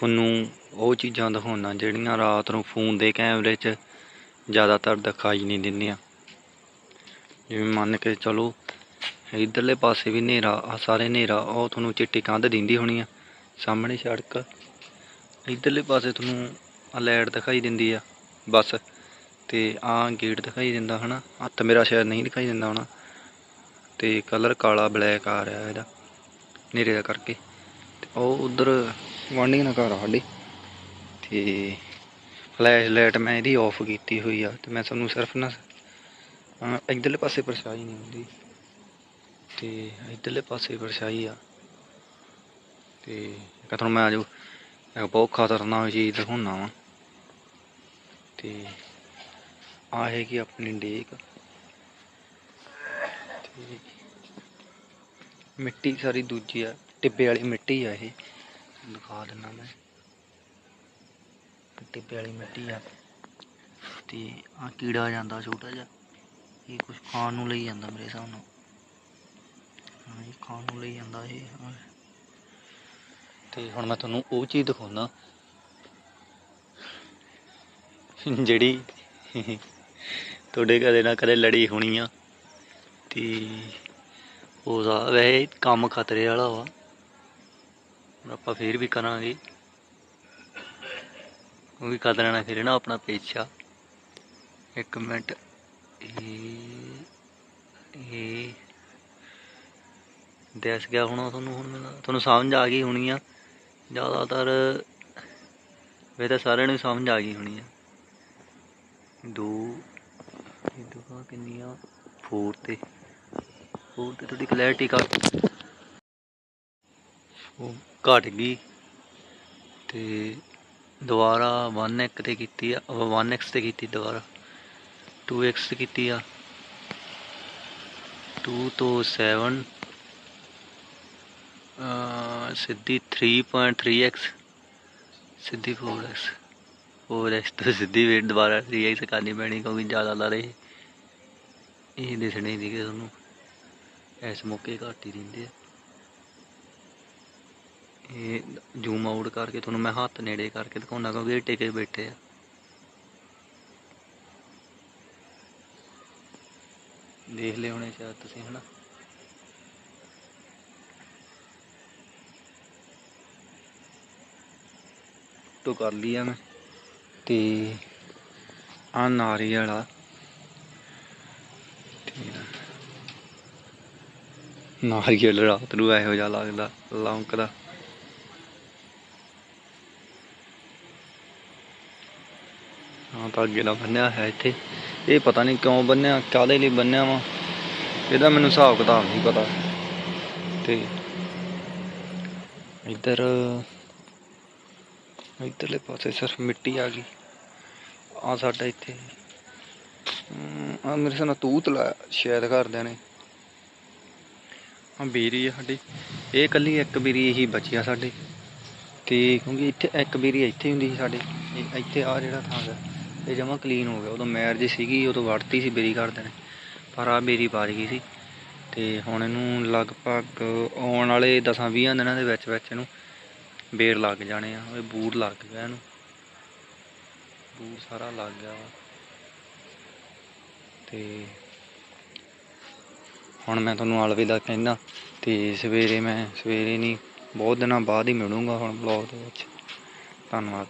ਤੁਹਾਨੂੰ ਉਹ ਚੀਜ਼ਾਂ ਦਿਖਾਉਣਾ, ਜਿਹੜੀਆਂ ਰਾਤ ਨੂੰ ਫੋਨ ਦੇ ਕੈਮਰੇ 'ਚ ਜ਼ਿਆਦਾਤਰ ਦਿਖਾਈ ਨਹੀਂ ਦਿੰਦੀਆਂ। ਜਿਵੇਂ ਮੰਨ ਕੇ ਚਲੋ, ਇਧਰਲੇ ਪਾਸੇ ਵੀ ਹਨੇਰਾ, ਆ ਸਾਰੇ ਹਨੇਰਾ, ਉਹ ਤੁਹਾਨੂੰ ਚਿੱਟੀ ਕੰਧ ਦਿੰਦੀ ਹੋਣੀ ਆ, ਸਾਹਮਣੇ ਸੜਕ। ਇਧਰਲੇ ਪਾਸੇ ਤੁਹਾਨੂੰ ਆ ਲਾਈਟ ਦਿਖਾਈ ਦਿੰਦੀ ਆ, ਬਸ। ਤੇ ਆ ਗੇਟ ਦਿਖਾਈ ਦਿੰਦਾ ਹਨਾ, ਹੱਥ ਮੇਰਾ ਸ਼ਾਇਦ ਨਹੀਂ ਦਿਖਾਈ ਦਿੰਦਾ ਹੋਣਾ। ਤੇ ਕਲਰ ਕਾਲਾ ਬਲੈਕ ਆ ਰਿਹਾ ਇਹਦਾ, ਹਨੇਰੇ ਦਾ ਕਰਕੇ। ਤੇ ਉਹ ਉਧਰ ਗੁਆਂਢੀਆਂ ਦਾ ਘਰ ਆ ਸਾਡੇ। ਤੇ ਫਲੈਸ਼ ਲਾਈਟ ਮੈਂ ਇਹਦੀ ਆਫ ਕੀਤੀ ਹੋਈ ਆ ਤੇ ਮੈਂ ਤੁਹਾਨੂੰ ਸਿਰਫ ਨਾ ਅਹ ਇੱਧਰਲੇ ਪਾਸੇ ਪਰਛਾਈ ਨਹੀਂ ਹੁੰਦੀ। ਤੇ ਇੱਧਰਲੇ ਪਾਸੇ ਪਰਛਾਈ ਆ। ਤੇ ਇੱਕ ਤੁਹਾਨੂੰ ਮੈਂ ਜੋ ਇੱਕ ਬਹੁਤ ਖਤਰਨਾਕ ਚੀਜ਼ ਦਿਖਾਉਣਾ ਵਾ। ਤੇ ਆ ਹੈਗੀ ਆਪਣੀ ਡੇਕ। ਤੇ ਮਿੱਟੀ ਸਾਰੀ ਦੂਜੀ ਆ, ਟਿੱਬੇ ਵਾਲੀ ਮਿੱਟੀ ਆ ਇਹ। ਦਿਖਾ ਦਿੰਦਾ ਮੈਂ। ਟਿੱਬੇ ਵਾਲੀ ਮਿੱਟੀ ਆ। ਤੇ ਆ ਕੀੜਾ ਜਾਂਦਾ ਛੋਟਾ ਜਿਹਾ। ਇਹ ਕੁਝ ਖਾਣ ਨੂੰ ਲਈ ਜਾਂਦਾ ਮੇਰੇ ਹਿਸਾਬ ਨਾਲ। ਹਾਂ, ਇਹ ਖਾਣ ਨੂੰ ਲਈ ਜਾਂਦਾ ਇਹ। ਤੇ ਹੁਣ ਮੈਂ ਤੁਹਾਨੂੰ ਉਹ ਚੀਜ਼ ਦਿਖਾਉਣਾ ਜਿਹੜੀ ਤੁਹਾਡੇ ਕਦੇ ਨਾ ਕਦੇ ਲੜੀ ਹੋਣੀ ਆ। ਤੇ ਉਹਦਾ ਵੈਸੇ ਕੰਮ ਖਤਰੇ ਵਾਲਾ ਵਾ। ਪਰ ਆਪਾਂ ਫੇਰ ਵੀ ਕਰਾਂਗੇ। ਉਹ ਵੀ ਕਰ ਲੈਣਾ ਫਿਰ, ਨਾ ਆਪਣਾ ਪੇਸ਼ਾ। ਇੱਕ ਮਿੰਟ। ਇਹ ਇਹ। ਦੱਸ ਗਿਆ ਹੋਣਾ ਤੁਹਾਨੂੰ ਹੁਣ ਮੈਨੂੰ। ਤੁਹਾਨੂੰ ਸਮਝ ਆ ਗਈ ਹੋਣੀ ਆ। ਜ਼ਿਆਦਾਤਰ ਵੇ ਤਾਂ ਸਾਰਿਆਂ ਨੂੰ ਸਮਝ ਆ ਗਈ ਹੋਣੀ ਆ। ਦੋ, ਇਹ ਦੋ ਕਿੰਨੀਆਂ? 4 ਤੇ। 4 ਤੇ ਤੁਹਾਡੀ ਕਲੈਰਿਟੀ ਘੱਟ। ਉਹ ਘਟ ਗਈ ਤੇ ਦੁਬਾਰਾ 1x ਤੇ ਕੀਤੀ ਆ 1x ਤੇ ਕੀਤੀ ਦੁਬਾਰਾ। 2x ਤੇ ਕੀਤੀ ਆ। 2 ਤੋਂ 7 ਅਹ ਸਿੱਧੀ 3.3x ਸਿੱਧੀ 4x 4x ਤੋਂ ਸਿੱਧੀ ਵੇਟ ਦੁਬਾਰਾ 3x ਕਰਨੀ ਪੈਣੀ ਕਿਉਂਕਿ ਜ਼ਿਆਦਾ ਲਾ ਰਹੇ। ਇਹ ਦਿਸਣੇ ਸੀਗੇ ਤੁਹਾਨੂੰ। ਇਸ ਮੌਕੇ ਘੱਟ ਹੀ ਦਿੰਦੇ ਆ। ਇਹ ਜ਼ੂਮ ਆਊਟ ਕਰਕੇ ਤੁਹਾਨੂੰ ਮੈਂ ਹੱਥ ਨੇੜੇ ਕਰਕੇ ਦਿਖਾਉਣਾ ਕਿਉਂਕਿ ਇਹ ਟਿਕੇ ਬੈਠੇ ਆ। ਦੇਖ ਲਿਆ ਹੋਣੇ ਸ਼ਾਇਦ ਤੁਸੀਂ, ਹਨਾ? ਟੋ ਕਰ ਲਿਆ ਮੈਂ। ਤੇ ਆ ਨਾਰੀ ਆ ਨਾਰੀਅਲ ਰਾਤ ਨੂੰ ਇਹੋ ਜਿਹਾ ਲੱਗਦਾ, ਲੌਂਕਦਾ। ਹਾਂ, ਤਾਂ ਅੱਗੇ ਨਾ ਬੰਨਿਆ ਹੈ ਇੱਥੇ। ਇਹ ਪਤਾ ਨਹੀਂ ਕਿਉਂ ਬੰਨਿਆ, ਕਾਹਦੇ ਲਈ ਬੰਨਿਆ ਵਾ? ਇਹਦਾ ਮੈਨੂੰ ਹਿਸਾਬ ਕਿਤਾਬ ਨਹੀਂ ਪਤਾ। ਤੇ ਇੱਧਰ, ਇੱਧਰਲੇ ਪਾਸੇ ਸਿਰਫ ਮਿੱਟੀ ਆ ਗਈ। ਆ ਸਾਡਾ ਇੱਥੇ। ਆ ਮੇਰੇ ਸਾਹ ਨਾਲ ਤੂਤ ਲਾਇਆ, ਸ਼ਾਇਦ ਘਰਦਿਆਂ ਨੇ। ਆ ਬੀਰੀ ਆ ਸਾਡੀ। ਇਹ ਕੱਲੀ ਇੱਕ ਬੀਰੀ ਹੀ ਬਚੀ ਆ ਸਾਡੇ। ਤੇ ਕਿਉਂਕਿ ਇੱਥੇ ਇੱਕ ਬੀਰੀ ਇੱਥੇ ਹੁੰਦੀ ਸੀ ਸਾਡੇ। ਇੱਥੇ ਆ ਜਿਹੜਾ ਥਾਂ ਹੈ ਇਹ ਜਮਾ ਕਲੀਨ ਹੋ ਗਿਆ। ਉਦੋਂ ਮੈਰ ਸੀਗੀ, ਉਦੋਂ ਵੜਤੀ ਸੀ ਬੇਰੀ ਕਰਦੇ ਨੇ। ਪਰ ਆ ਬੇਰੀ ਬਾਜ ਗਈ ਸੀ। ਤੇ ਹੁਣ ਇਹਨੂੰ ਲਗਭਗ ਆਉਣ ਵਾਲੇ 10-20 ਦਿਨਾਂ ਦੇ ਵਿੱਚ ਵਿੱਚ ਇਹਨੂੰ ਬੇਰ ਲੱਗ ਜਾਣੇ ਆ। ਇਹ ਬੂਰ ਲੱਗ ਗਿਆ ਇਹਨੂੰ। ਬੂਰ ਸਾਰਾ ਲੱਗ ਗਿਆ ਵਾ। ਤੇ ਹੁਣ ਮੈਂ ਤੁਹਾਨੂੰ ਅਲਵਿਦਾ ਕਹਿੰਦਾ ਤੇ ਸਵੇਰੇ ਮੈਂ, ਸਵੇਰੇ ਨਹੀਂ, ਬਹੁਤ ਦਿਨਾਂ ਬਾਅਦ ਹੀ ਮਿਲੂੰਗਾ ਹੁਣ ਬਲੌਗ ਦੇ ਵਿੱਚ। ਧੰਨਵਾਦ।